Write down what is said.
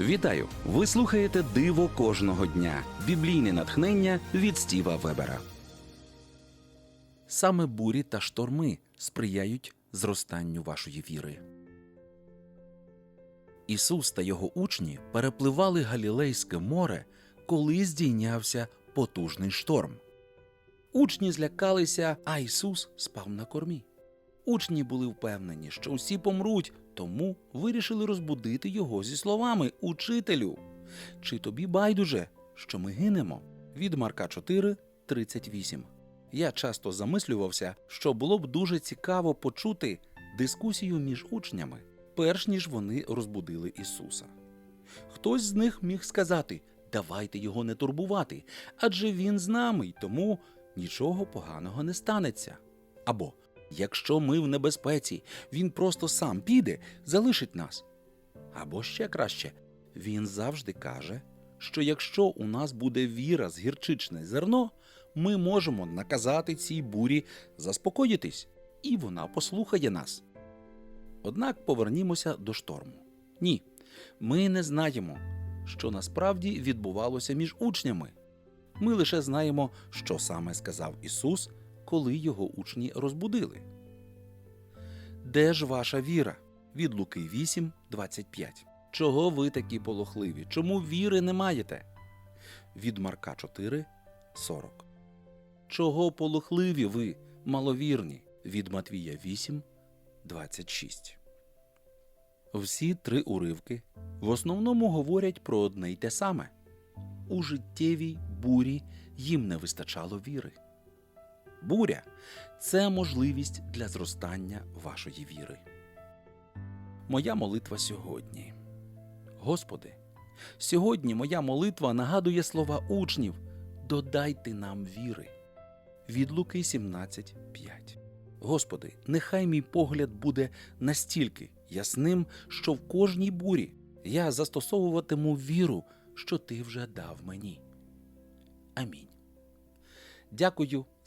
Вітаю! Ви слухаєте Диво кожного дня. Біблійне натхнення від Стіва Вебера. Саме бурі та шторми сприяють зростанню вашої віри. Ісус та його учні перепливали Галілейське море, коли здійнявся потужний шторм. Учні злякалися, а Ісус спав на кормі. Учні були впевнені, що всі помруть, тому вирішили розбудити його зі словами Учителю. Чи тобі байдуже, що ми гинемо? Від Марка 4, 38. Я часто замислювався, що було б дуже цікаво почути дискусію між учнями, перш ніж вони розбудили Ісуса. Хтось з них міг сказати: давайте його не турбувати, адже він з нами, й тому нічого поганого не станеться. Або якщо ми в небезпеці, він просто сам піде, залишить нас. Або ще краще, він завжди каже, що якщо у нас буде віра з гірчичне зерно, ми можемо наказати цій бурі заспокоїтись, і вона послухає нас. Однак повернімося до шторму. Ні, ми не знаємо, що насправді відбувалося між учнями. Ми лише знаємо, що саме сказав Ісус, коли його учні розбудили. Де ж ваша віра? Від Луки 8, 25. Чого ви такі полохливі? Чому віри не маєте? Від Марка 4, 40. Чого полохливі ви, маловірні? Від Матвія 8, 26. Всі три уривки в основному говорять про одне й те саме. У життєвій бурі їм не вистачало віри. Буря це можливість для зростання вашої віри. Моя молитва сьогодні. Господи, сьогодні моя молитва нагадує слова учнів Додайте нам віри. Від Луки 17.5. Господи, нехай мій погляд буде настільки ясним, що в кожній бурі я застосовуватиму віру, що Ти вже дав мені. Амінь. Дякую